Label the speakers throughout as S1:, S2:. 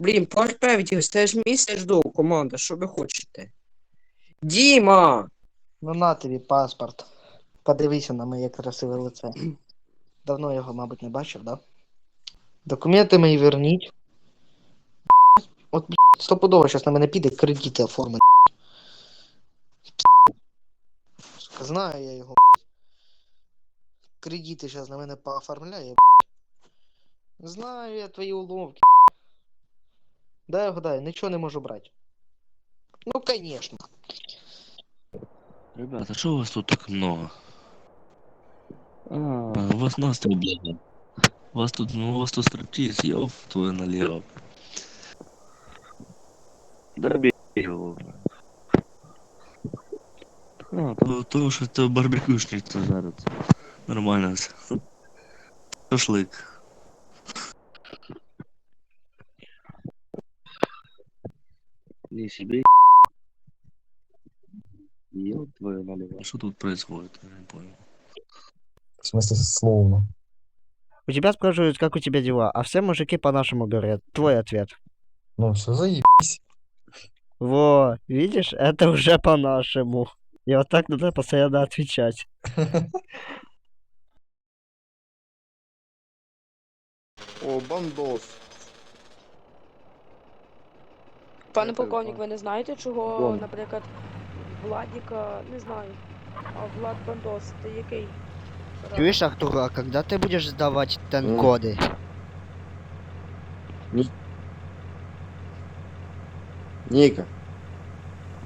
S1: Блін, поверх певіті, стаєш місце жду, команда, що ви хочете? Діма!
S2: Ну на тобі паспорт. Подивися на моє красиве лице. Давно його, мабуть, не бачив, да? Документи мої верніть. От, блядь, стопудово зараз на мене піде кредити оформити. Знаю я його. Кредити зараз на мене пооформляє. Знаю я твої уловки. Дай угадаю, нічого не можу брати. Ну, конечно.
S3: Ребята, что у вас тут так много? А, у вас настрой, блядь. У вас тут, ну, у вас тут стриптиз, ёб твою налево. Добей его, блядь. А, то, то что это барбекюшник то жарит. Нормально все. Шашлык. Себе. Ёб твою налево. А что тут происходит? Я не понял.
S4: В смысле, словно.
S5: У тебя спрашивают, как у тебя дела, а все мужики по-нашему говорят. Твой ответ.
S4: Ну, все заебись.
S5: Во, видишь, это уже по-нашему. И вот так надо постоянно отвечать.
S6: О, бандос.
S7: Пане полковник, ви не знаєте, чого, наприклад, Владіка, не знаю. А Влад Бандос, ти який?
S5: Чуешь, Артур, а когда ты будешь сдавать тен-коды?
S6: Ніка.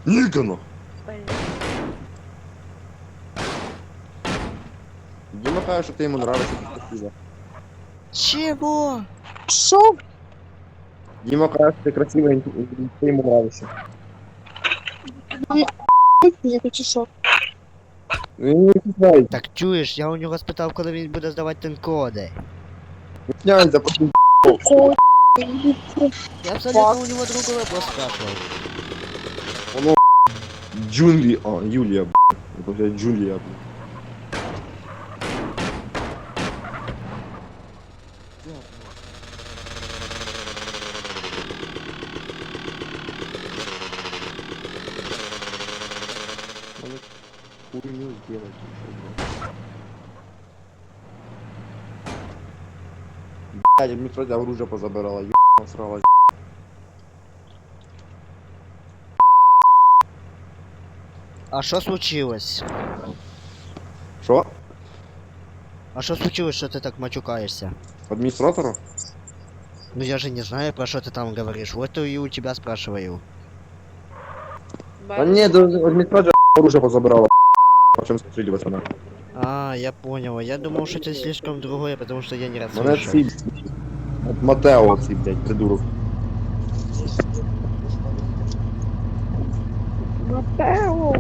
S6: Ніка, ну.
S7: Блін.
S6: Діма каже, що ти йому нравишся.
S5: Чего?
S7: Що?
S6: Діма каже, що ти красива, і ти йому нравишься.
S7: Я хочу що?
S6: Він не знає,
S5: Так чуєш, я у нього спитав, коли він буде здавати тен-коди.
S6: сняться, просто
S5: Я абсолютно у него другой вопрос спрашивал.
S6: джунглі. А, Юлія, б***. Это, блядь, Джулія, б***. Блядь. Мне вроде оружие позабирала, ебаная срала.
S5: А що случилось?
S6: Что?
S5: А що случилось, що ти так матюкаєшся?
S6: Администратору?
S5: Ну я же не знаю, про что ты там говоришь. Вот и у тебя спрашиваю.
S6: Да нет, администратор оружие позабирала. Почем стреливать она?
S5: А, я понял. Я думал, что это слишком другое, потому что я не раз слышал.
S6: От Матео ці, блядь, придурок.
S7: Матео!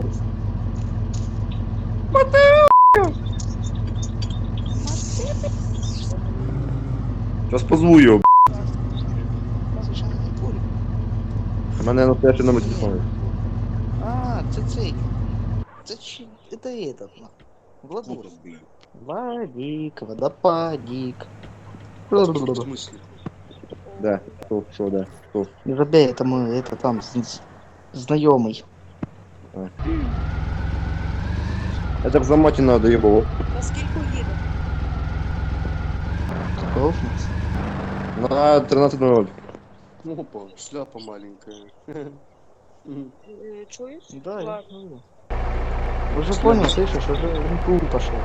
S6: Зараз позву його, б***. У мене на теж номер телефону.
S2: А, це цей. Це чи... Это этот, на. Владос. Владик, водопадик.
S6: Де? Хто? Що, де? Хто?
S2: Не забей, это мой, это там, з- з- знайомий.
S6: Это в заматі надо, ебало.
S7: Наскільки їде?
S2: Каков?
S6: На 13.00.
S8: Опа, шляпа маленькая.
S7: Е, Чуєш?
S2: Да, я
S7: Влад,
S2: знаю. Уже понял, слышишь, уже в НПУ пошел.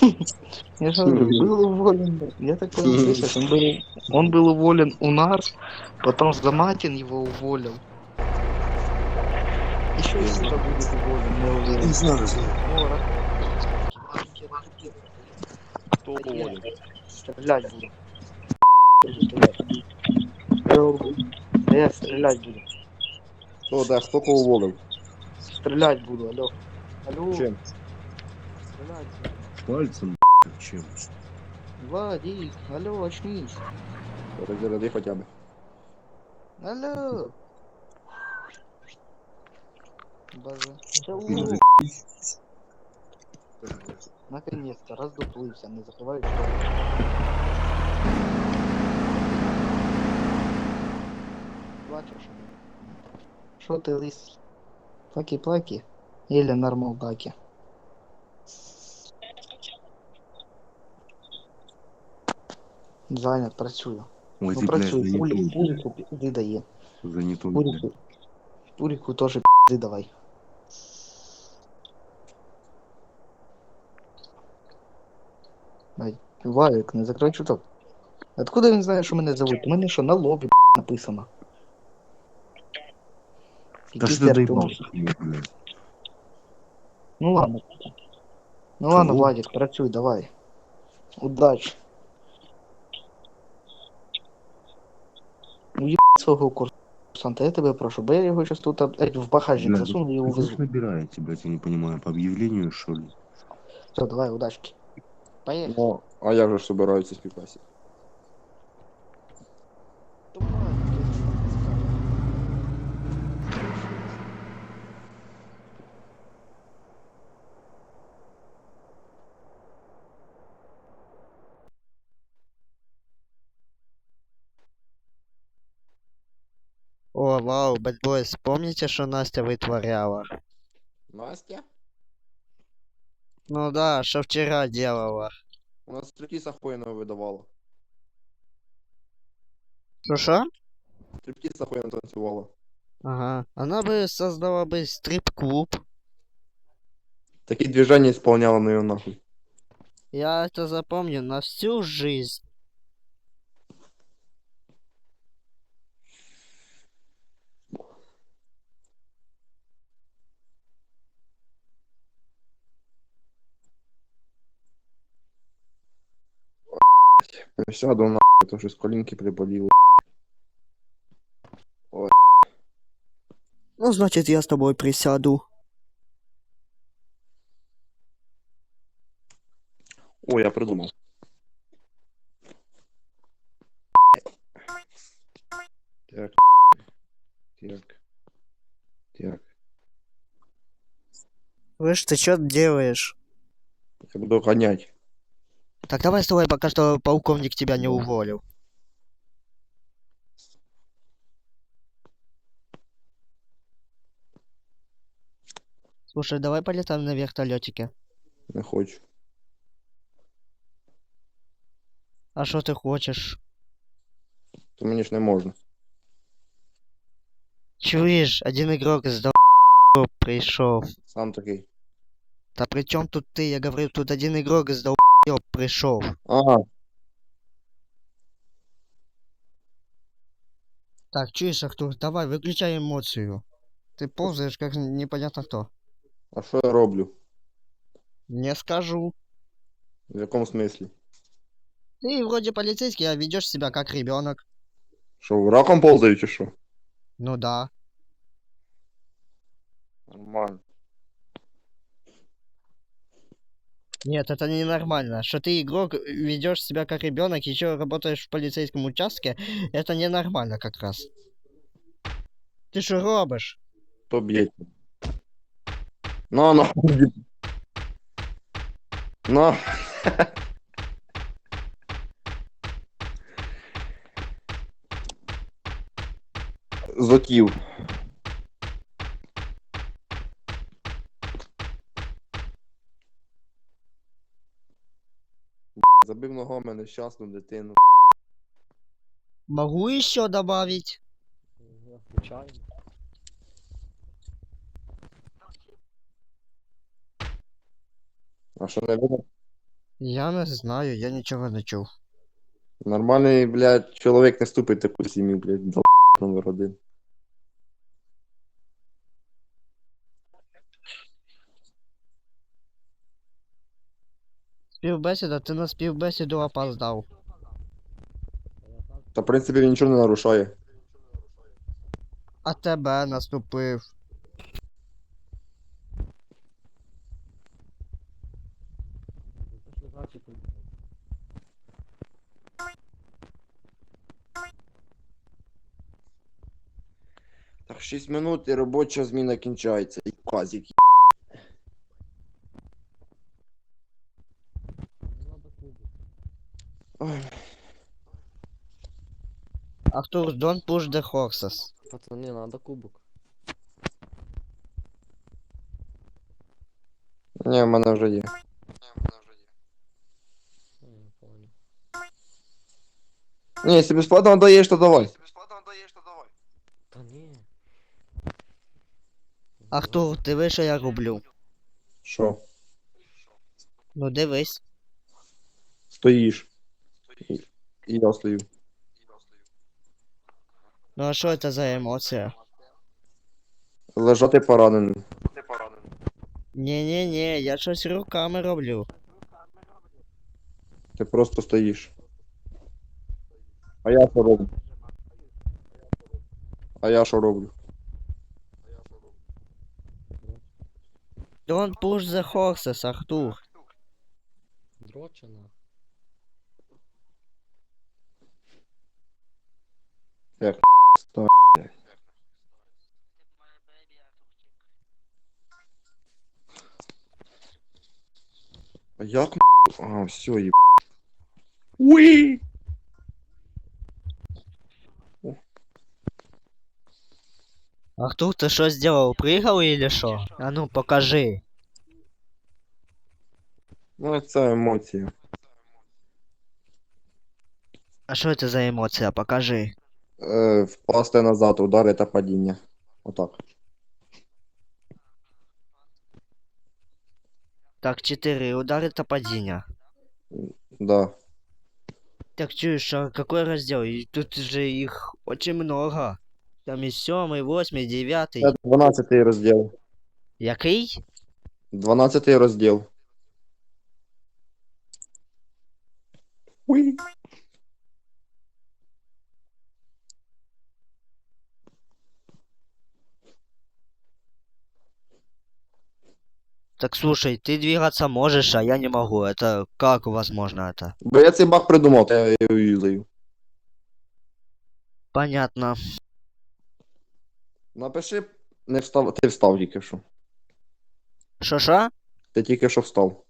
S2: Я же говорю, был уволен. Я так понял, он был, он был уволен у нас, потом Заматин его уволил. Еще и сюда будет уволен, я уверен.
S8: знаю, знаю.
S2: Ну,
S6: Хто уволив?
S2: Стрелять буду. Да я стрелять буду.
S6: Хто, де? Хто кого уволив?
S2: Стрелять буду, алло. Алло.
S6: Чим?
S2: Стрелять.
S3: Пальцем, чим.
S2: Вадик, алло, очнись.
S6: Розгляди хоча б.
S2: Алло. Боже. Наконец-то, раздуплылся, не закрывай Плачешь? Шо ты лыс? Плаки-плаки? Или нормал баки? Занят, працюю.
S3: Ой,
S2: Ну працюй, пулі,
S3: занятой.
S2: пуліку пізди дає.
S3: Занятой, блядь.
S2: Пуліку, пуліку теж пізди давай. Ай, Валік, не закрой чуток. Откуда він знає, що мене зовуть? У мене що, на лобі б**, написано.
S3: Да
S2: Який
S3: что ты
S2: ти
S3: блядь?
S2: Ну ладно. Ну ладно? Владик, працюй, давай. Удачи. Свого курсанта, я тебе прошу, бо я його зараз тут блядь, в багажник
S3: Блядь,
S2: засуну і його
S3: вы
S2: везу.
S3: слышь, набираете, блядь, я не понимаю, по объявлению, что ли?
S2: Все, давай, удачки. Поехали.
S6: Ну, а як же ж собираються
S5: О, вау, Bad Boys, помните, что Настя вытворяла?
S6: Настя?
S5: Ну да, что вчера делала.
S6: У нас стриптіз охуєнно видавала.
S5: Что-что?
S6: Стриптіз охуєнно танцювала.
S5: Ага. Она бы создала бы стрип-клуб.
S6: Такі движення исполняла на ее нахуй.
S5: Я это запомню на всю жизнь.
S6: Сяду нахуй, то що з колінки приболіло.
S5: Ну, значит, я с тобой присяду.
S6: О, я придумав. Так. Так. Так.
S5: Слышь, ты что делаешь?
S6: Я буду гонять.
S5: Так давай с тобой, пока что полковник тебя не уволил. Слушай, давай полетаем на вертолетике.
S6: Не хочу.
S5: А что ты хочешь?
S6: То мені ж не можна.
S5: Чуешь, один игрок из пришел.
S6: Сам такий.
S5: Да при чем тут ты? Я говорю, тут один игрок из пришел.
S6: Ага.
S5: Так, чуешь, Артур, давай, выключай эмоцию. Ты ползаешь, как непонятно кто.
S6: А що я роблю?
S5: Не скажу.
S6: В якому смислі?
S5: Ты вроде полицейский, а ведешь себя как ребенок.
S6: Що, раком ползаю чи що?
S5: Ну да.
S6: Нормально.
S5: Нет, это ненормально. Что ты игрок ведешь себя как ребенок, еще работаешь в полицейском участке, это ненормально как раз. Ты что робишь?
S6: То. Ну, ну. Ну. Зотів. Ногами нещасну дитину.
S5: Могу еще добавить?
S6: А що не видно?
S5: Я не знаю, я ничего не чув.
S6: Нормальний, блядь, чоловік не ступить в таку сім'ю, блядь, дал номер один.
S5: Співбесіда, ти на співбесіду опоздав.
S6: Та, в принципі, він нічого не нарушає.
S5: А тебе наступив.
S6: Так, 6 минут і робоча зміна кінчається. Казик.
S5: Артур, don't push the horses.
S9: Пацаны, надо кубок.
S6: Ні, в мене вже є.
S9: А, я понял.
S6: Ні, якщо безплатно даєш, то давай.
S9: Та ні.
S5: Артур, диви, що я роблю.
S6: Що?
S5: Ну дивись.
S6: Стоїш. І, і я стою.
S5: Ну а що це за емоція?
S6: Лежати пораненим.
S5: Ні-ні-ні, я щось руками роблю.
S6: Ти просто стоїш. А я що роблю? А я що роблю?
S5: Don't push the horses, Артур.
S9: Дрочена.
S6: Стой. А як? А, все, еб... Уи!
S5: Артур, ты что сделал? Прыгал или что? А ну, покажи.
S6: Ну, це емоції.
S5: А что это за эмоция? Покажи.
S6: Е, впасти назад, удари та падіння. Отак.
S5: Так, четыре удары то падения.
S6: Да.
S5: Так, чуешь, а какой раздел? И тут же их очень много. Там и сёмый, восьмый, девятый.
S6: Це 12 розділ.
S5: Який?
S6: 12 розділ. Уи!
S5: Так слушай, ты двигаться можешь, а я не могу. Это как возможно это?
S6: Бо я цей баг придумав, то я його юзаю.
S5: Понятно.
S6: Напиши, не встав, ти встав тільки що.
S5: Шо-шо?
S6: Ти тільки що встав.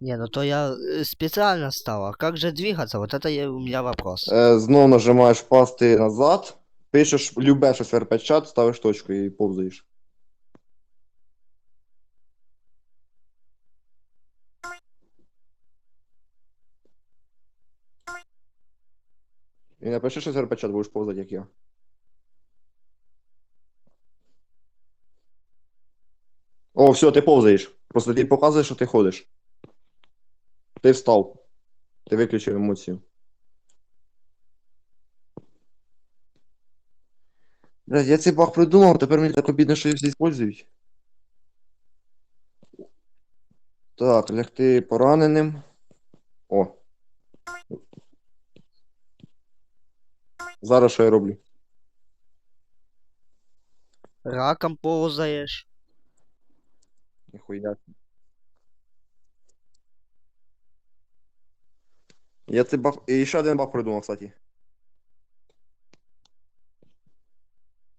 S5: Не, ну то я э, специально стал. А как же двигаться? Вот это я- у меня вопрос.
S6: Е, знов нажимаєш впасти назад, пишеш любе щось в РП-чат, ставиш точку і повзаєш. Напиши щось в РП-чат, будеш повзати, як я. О, все, ти повзаєш. Просто ти показуєш, що ти ходиш. Ти встав. Ти виключив емоцію. Блядь, я цей баг придумав, тепер мені так обідно, що їх всі использують. Так, лягти пораненим. О. Зараз що я роблю?
S5: Раком ползаешь.
S6: Ніхуя. Я цей баг. І ще один баг придумав, кстати.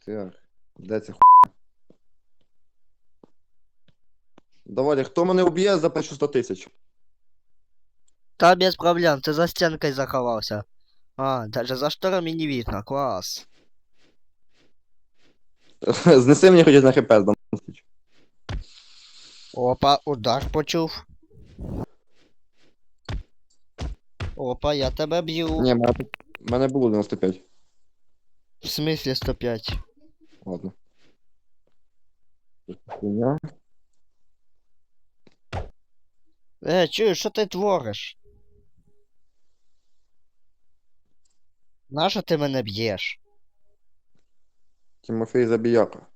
S6: Так, де ця хуйня? Давайте, хто мене уб'є, заплачу 100 тисяч.
S5: Да, без проблем, ты за стенкой заховался. А, даже за шторами не видно, класс.
S6: Знеси мені хоч на хп здам.
S5: Опа, удар почув. Опа, я тебе б'ю.
S6: Ні, мене, мене було 95.
S5: В смысле 105?
S6: Ладно. Хуйня.
S5: Е, чуєш, що ти твориш? Нащо ти мене б'єш?
S6: Тимофей Забіяка.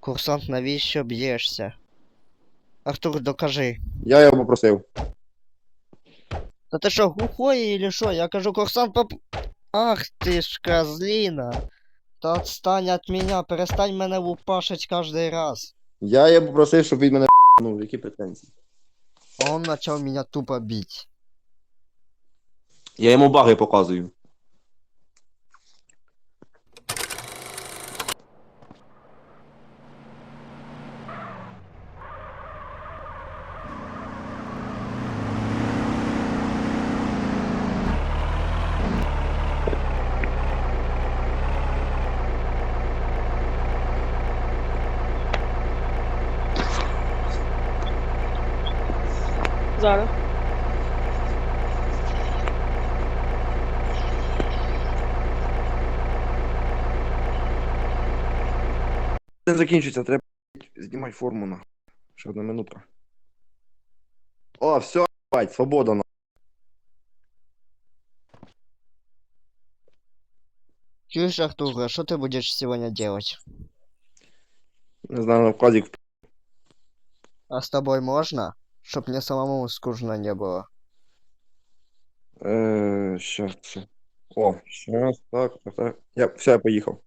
S5: Курсант, навіщо б'єшся? Артур, докажи.
S6: Я його попросив.
S5: Та ти що, глухой или що? Я кажу, курсант поп... Ах ти ж козлина. Та отстань от меня, перестань мене лупашить каждый раз.
S6: Я його попросив, щоб він мене ну, які претензії.
S5: А он начал меня тупо бить.
S6: Я йому баги показую.
S7: Зараз.
S6: Не закінчиться, треба знімати форму на. Ще одна минутка. О, все, бать, свобода на.
S5: Чуешь, Артур, а что ты будешь сегодня делать?
S6: Не знаю, на вказик.
S5: А с тобой можно? Чтоб мне самому скучно не было.
S6: Е, щас, щас. О, щас, так, так, так. Я, все, я поїхав.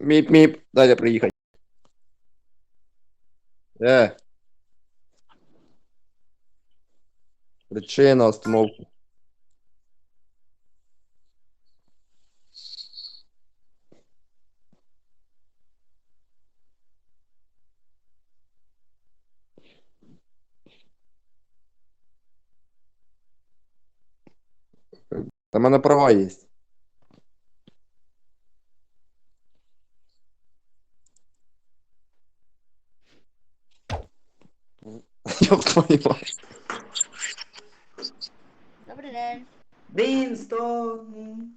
S6: Міп-міп, дайте приїхати. Е. Причина остановки. Мене права є. Ёб твою мать.
S10: Добрий день.
S1: Вінстон.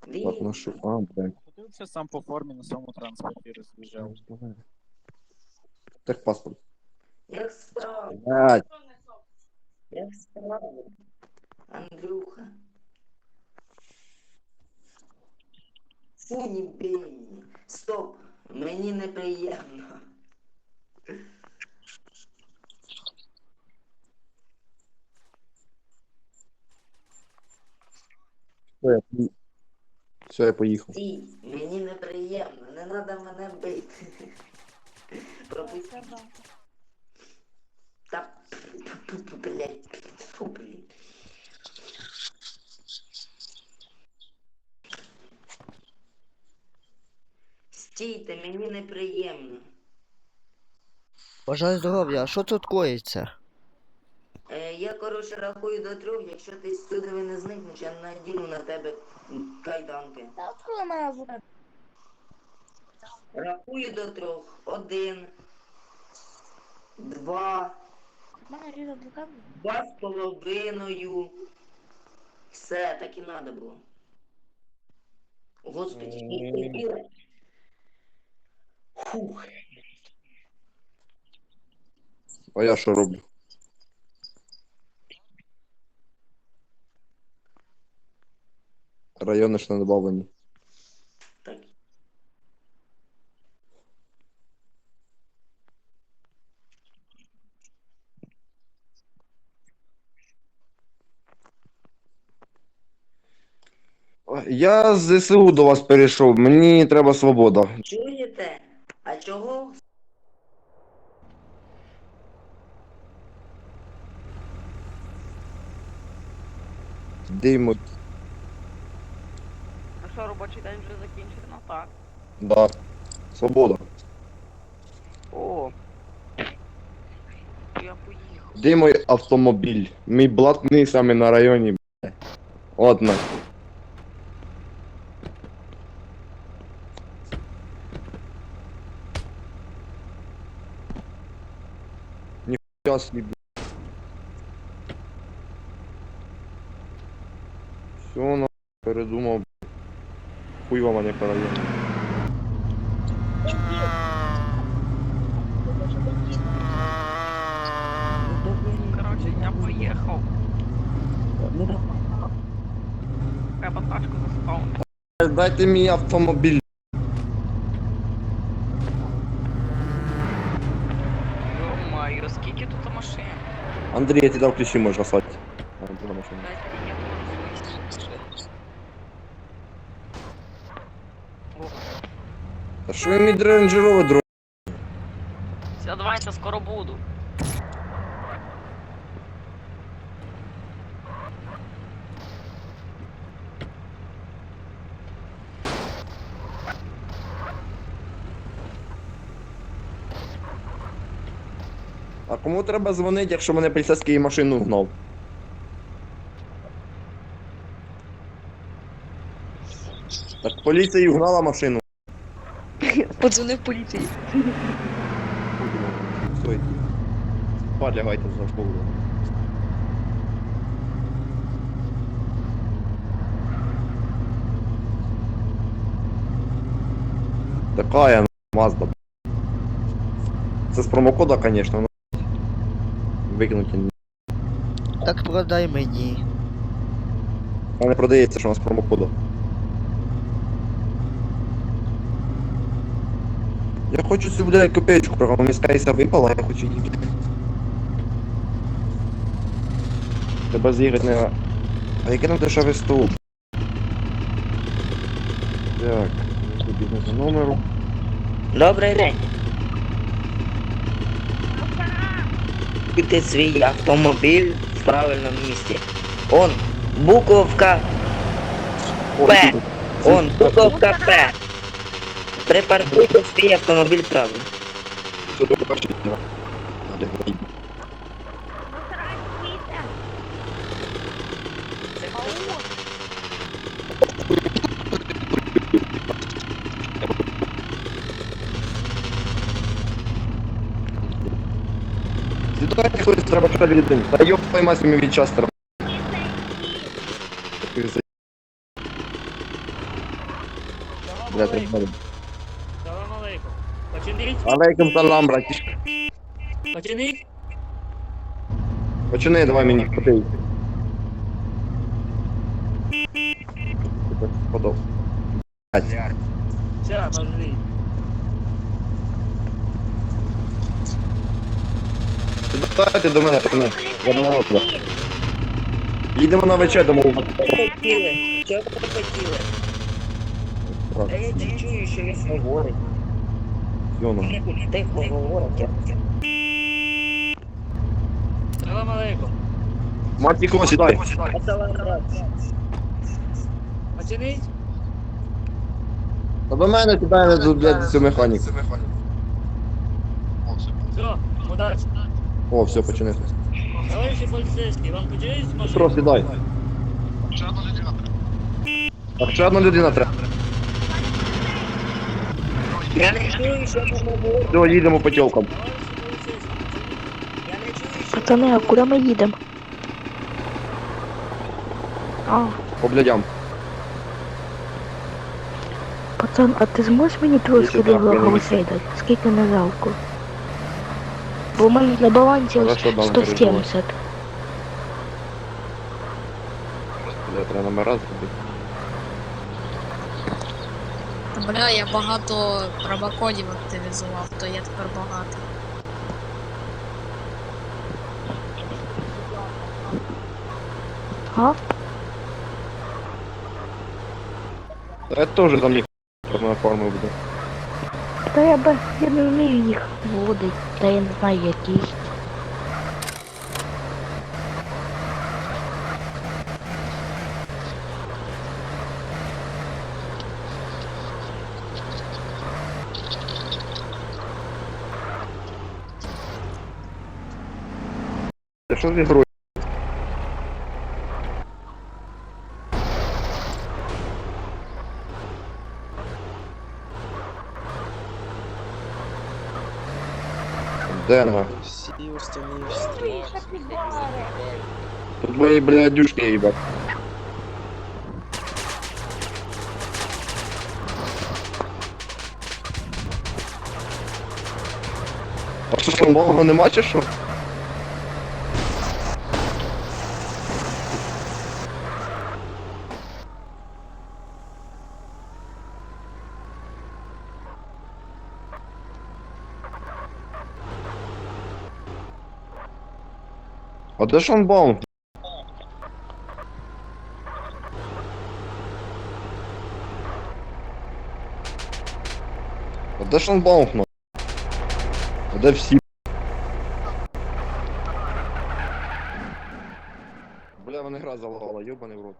S6: Так, ношу. А, блядь.
S11: Сам по формі на своєму транспорті роз'їжджав.
S6: Техпаспорт.
S1: Як справа?
S6: Блядь.
S1: Як справа? Андрюха. Фу, не бей. Стоп. Мені неприємно.
S6: Все, я пої- Все, я поїхав.
S1: Стій, мені неприємно, не треба мене бити. Пропусти. Та блять, фу, блін. Стійте, мені неприємно.
S5: Бажаю здоров'я, а що тут коїться?
S1: Е, я, коротше, рахую до трьох, якщо ти сюди не зникнеш, я надіну на тебе кайданки.
S10: Та откуда мене звука?
S1: Рахую до трьох. Один, два,
S10: Мене різав звука.
S1: два з половиною. Все, так і треба було. Господи, діла. Фух.
S6: А я що роблю? Райони ж не добавлені.
S1: Так.
S6: Я з ЗСУ до вас перейшов, мені треба свобода.
S1: Чуєте? А чого?
S6: Димо.
S7: А що, робочий день вже закінчено? Так.
S6: Да. Свобода.
S7: О. Я поїхав.
S6: Де мій автомобіль? Мій блатний саме на районі. бля. От на. Ніхуя. Все, на передумав. Хуй вам, а не по району.
S7: Коротше, я поїхав. Треба тачку.
S6: Дайте мій автомобіль.
S7: Йо-моє, скільки тут машин?
S6: Андрій, я тебе дав ключі, можеш сати. А, друга
S7: я буду
S6: Та що ви мій рейнджеровий дрон?
S7: Все, давайте, скоро буду.
S6: Кому треба дзвонити, якщо мене поліцейський машину гнав? Так Поліція угнала машину.
S7: Подзвонив поліції.
S6: Стой. Спать лягайте за школу. Такая Мазда. Це з промокода, конечно, но викинути
S5: Так продай мені.
S6: Вона не продається, що у нас промокода. Я хочу цю, блядь, копеечку, прямо мені з кейса випала, я хочу її. Треба з'їхати на... А яке нам дешевий стовп? Так, за номеру.
S1: Добрий день. Купити свій автомобіль в правильному місці. Он, буковка П. Он, буковка П. Припаркуйте свій автомобіль правильно.
S6: Треба ще людин. Та йоп, поймай собі від частера. Бля, ти бачиш.
S11: Салам алейкум. Починіть,
S6: Алейкум салам, братішка.
S11: починіть.
S6: Почини, давай мені ходи. Подов.
S11: Все, пошли.
S6: Сідайте до мене, пацани. Я до мене. Їдемо на вечер, тому.
S1: Хотіли, чого ви хотіли? Та я не чую, що він говорить.
S6: Йоно.
S1: Тихо говорить.
S11: Салам алейкум.
S6: Матіко, сідай.
S11: Починіть.
S6: Та до мене тут, блядь, цю механіку.
S11: Все, удачі.
S6: О, все, почини.
S11: Товариші поліцейські, вам
S6: Петро,
S11: машину?
S6: сідай. Так, ще одна людина треба.
S1: Я не чую, що говорить.
S6: Все, їдемо по тілкам.
S11: Товариші поліцейські,
S1: Я не чую, що
S7: Пацани, а куди ми їдемо? А,
S6: По блядям.
S7: пацан, а ти зможеш мені трошки
S6: Якщо так,
S7: біглого дати? Скільки не жалко? Бо в мене на балансі ось
S6: Хорошо, дам
S7: 170.
S6: Бля, треба номера зробити.
S10: Бля, я багато промокодів активізував, то я тепер багатий.
S7: А?
S6: Та я теж там їх на форму буде.
S7: Та я би я не вмію їх вводити, та я не знаю які.
S6: Що з ігрою? Де вона? Тут мої блядюшки, їбать. А що, сломового нема чи що? А де шанбаун? А де баунт ну? А де всі? Бля, мене гра залагала, йобаний в рот.